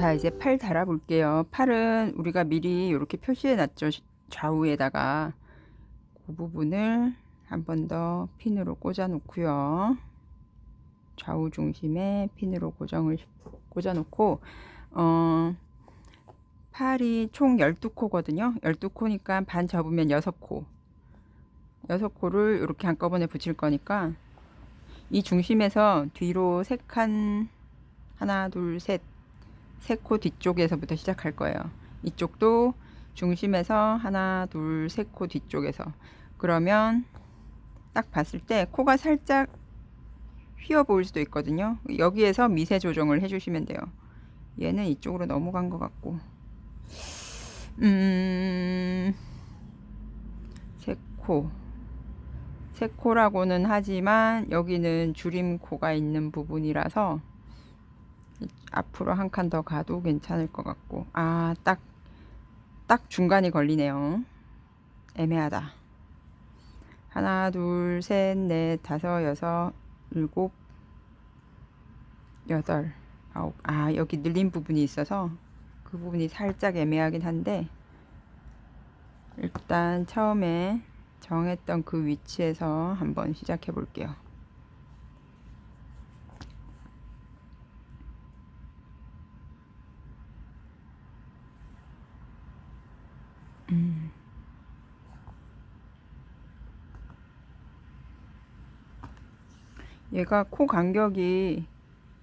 자, 이제 팔 달아 볼게요. 팔은 우리가 미리 이렇게 표시해 놨죠. 좌우에다가 그 부분을 한 번 더 핀으로 꽂아 놓고요. 좌우 중심에 핀으로 고정을 꽂아 놓고 어 팔이 총 12코거든요. 12코니까 반 접으면 6코. 6코를 이렇게 한꺼번에 붙일 거니까 이 중심에서 뒤로 3칸 하나, 둘, 셋, 세 코 뒤쪽에서부터 시작할 거예요. 이쪽도 중심에서 하나, 둘, 세 코 뒤쪽에서. 그러면 딱 봤을 때 코가 살짝 휘어 보일 수도 있거든요. 여기에서 미세 조정을 해주시면 돼요. 얘는 이쪽으로 넘어간 것 같고. 음, 세 코. 세 코라고는 하지만 여기는 줄임 코가 있는 부분이라서 앞으로 한 칸 더 가도 괜찮을 것 같고. 아 딱 딱 중간이 걸리네요. 애매하다. 하나 둘 셋 넷 다섯 여섯 일곱 여덟 아홉. 아 여기 늘린 부분이 있어서 그 부분이 살짝 애매하긴 한데 일단 처음에 정했던 그 위치에서 한번 시작해 볼게요 음. 얘가 코 간격이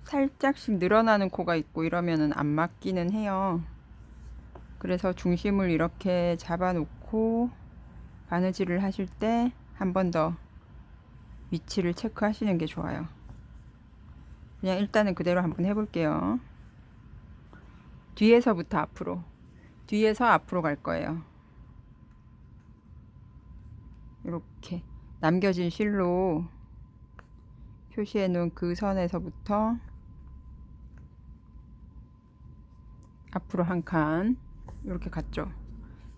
살짝씩 늘어나는 코가 있고 이러면은 안 맞기는 해요. 그래서 중심을 이렇게 잡아 놓고 바느질을 하실 때 한 번 더 위치를 체크하시는 게 좋아요. 그냥 일단은 그대로 한번 해볼게요. 뒤에서부터 앞으로. 뒤에서 앞으로 갈 거예요. 이렇게 남겨진 실로 표시해 놓은 그 선에서부터 앞으로 한 칸 이렇게 갔죠.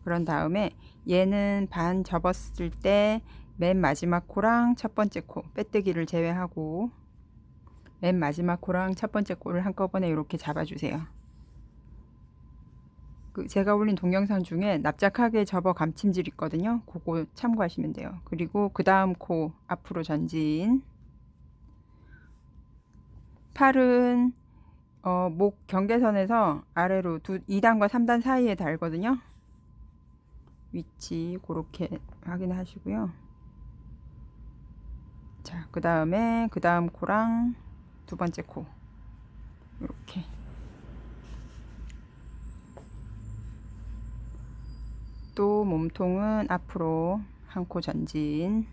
그런 다음에 얘는 반 접었을 때 맨 마지막 코랑 첫 번째 코 빼뜨기를 제외하고 맨 마지막 코랑 첫 번째 코를 한꺼번에 이렇게 잡아주세요. 그 제가 올린 동영상 중에 납작하게 접어 감침질 있거든요. 그거 참고하시면 돼요. 그리고 그 다음 코 앞으로 전진. 팔은 어, 목 경계선에서 아래로 두, 2단과 3단 사이에 달거든요. 위치 그렇게 확인하시고요. 자, 그 다음에 그 다음 코랑 두 번째 코 이렇게 또 몸통은 앞으로 한 코 전진.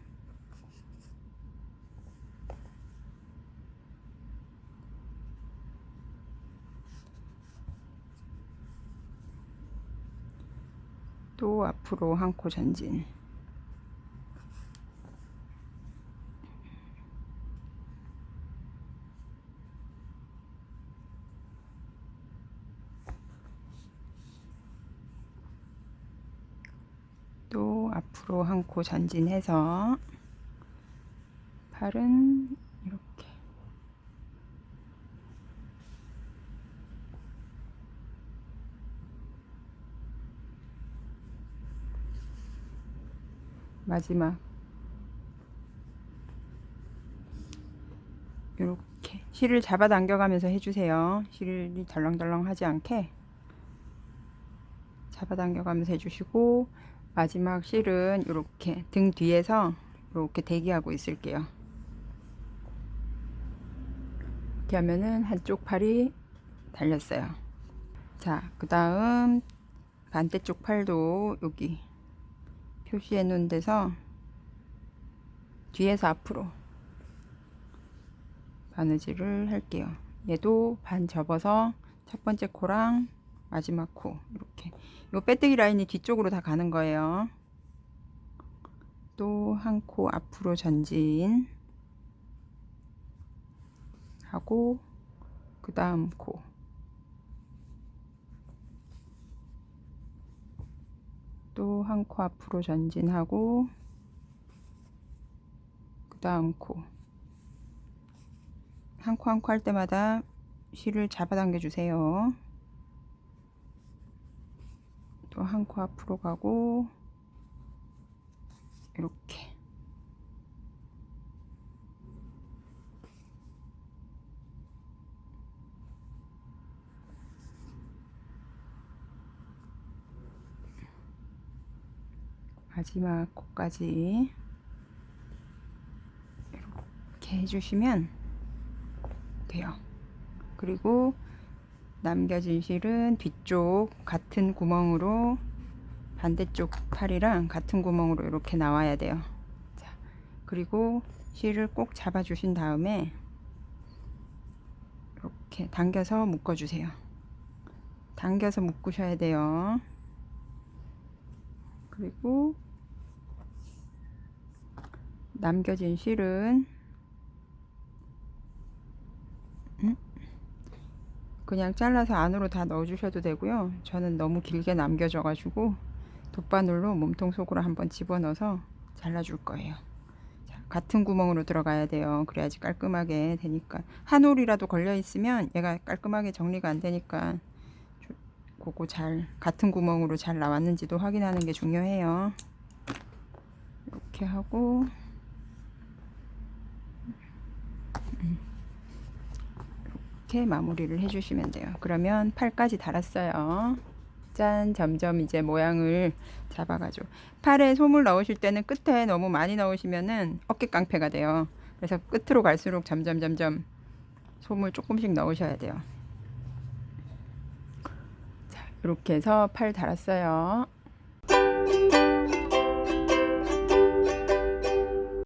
또 앞으로 한 코 전진 또 앞으로 한 코 전진해서 팔은 이렇게. 마지막. 이렇게. 실을 잡아당겨가면서 해주세요. 실이 덜렁덜렁 하지 않게. 잡아당겨가면서 해주시고 마지막 실은 이렇게 등 뒤에서 이렇게 대기하고 있을게요. 이렇게 하면은 한쪽 팔이 달렸어요. 자, 그 다음 반대쪽 팔도 여기 표시해 놓은 데서 뒤에서 앞으로 바느질을 할게요. 얘도 반 접어서 첫 번째 코랑 마지막 코 이렇게 요 빼뜨기 라인이 뒤쪽으로 다 가는 거예요. 또 한 코 앞으로 전진 하고 그 다음 코 또 한 코 앞으로 전진하고 그 다음 코 한 코 한 코 할 때마다 실을 잡아당겨 주세요. 또 한 코 앞으로 가고 이렇게 마지막 코까지 이렇게 해주시면 돼요. 그리고 남겨진 실은 뒤쪽 같은 구멍으로 반대쪽 팔이랑 같은 구멍으로 이렇게 나와야 돼요. 자, 그리고 실을 꼭 잡아주신 다음에 이렇게 당겨서 묶어주세요. 당겨서 묶으셔야 돼요. 그리고 남겨진 실은 그냥 잘라서 안으로 다 넣어주셔도 되고요. 저는 너무 길게 남겨져가지고 돗바늘로 몸통 속으로 한번 집어넣어서 잘라줄 거예요. 자, 같은 구멍으로 들어가야 돼요. 그래야지 깔끔하게 되니까 한 올이라도 걸려 있으면 얘가 깔끔하게 정리가 안 되니까 조- 그거 잘 같은 구멍으로 잘 나왔는지도 확인하는 게 중요해요. 이렇게 하고 이렇게 마무리를 해주시면 돼요. 그러면 팔까지 달았어요. 짠, 점점 이제 모양을 잡아가지고 팔에 솜을 넣으실 때는 끝에 너무 많이 넣으시면은 어깨 깡패가 돼요. 그래서 끝으로 갈수록 점점 점점 솜을 조금씩 넣으셔야 돼요. 자, 이렇게 해서 팔 달았어요.